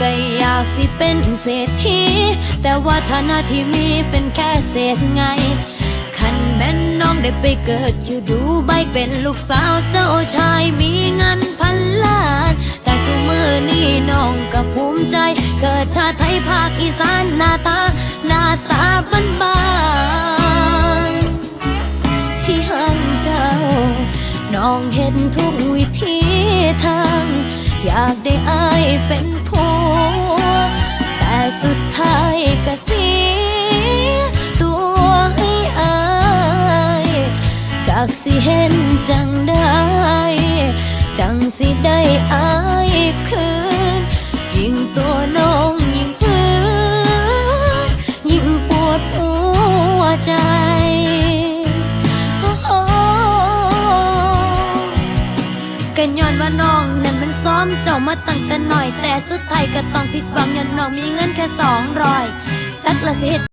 ก็อยากสิเป็นเศรษฐีแต่ว่าฐานะที่มีเป็นแค่เศษไง คันแม่นน้องได้ไปเกิดอยู่ดูใบเป็นลูกสาวเจ้าชายมีเงินพันล้าน แต่สุมือนี้น้องก็ภูมิใจ เกิดชาติไทยภาคอีสานหน้าตา หน้าตาบ้านบานที่ห่างเจ้า น้องเห็นทุกวิธีทาง อยากได้อายเป็นากสิเห็นจังได้ จังสิได้อายคืน ยิ่งตัวน้องยิ่งฟื้นยิ่งปวดหัวใจโอ้กันย้อนว่าน้องนั้นมันซ้อมเจ้ามาตั้งแต่น้อย แต่สุดท้ายก็ต้องผิดหวังย้อนน้องมีเงินแค่สองร้อยจักละสิ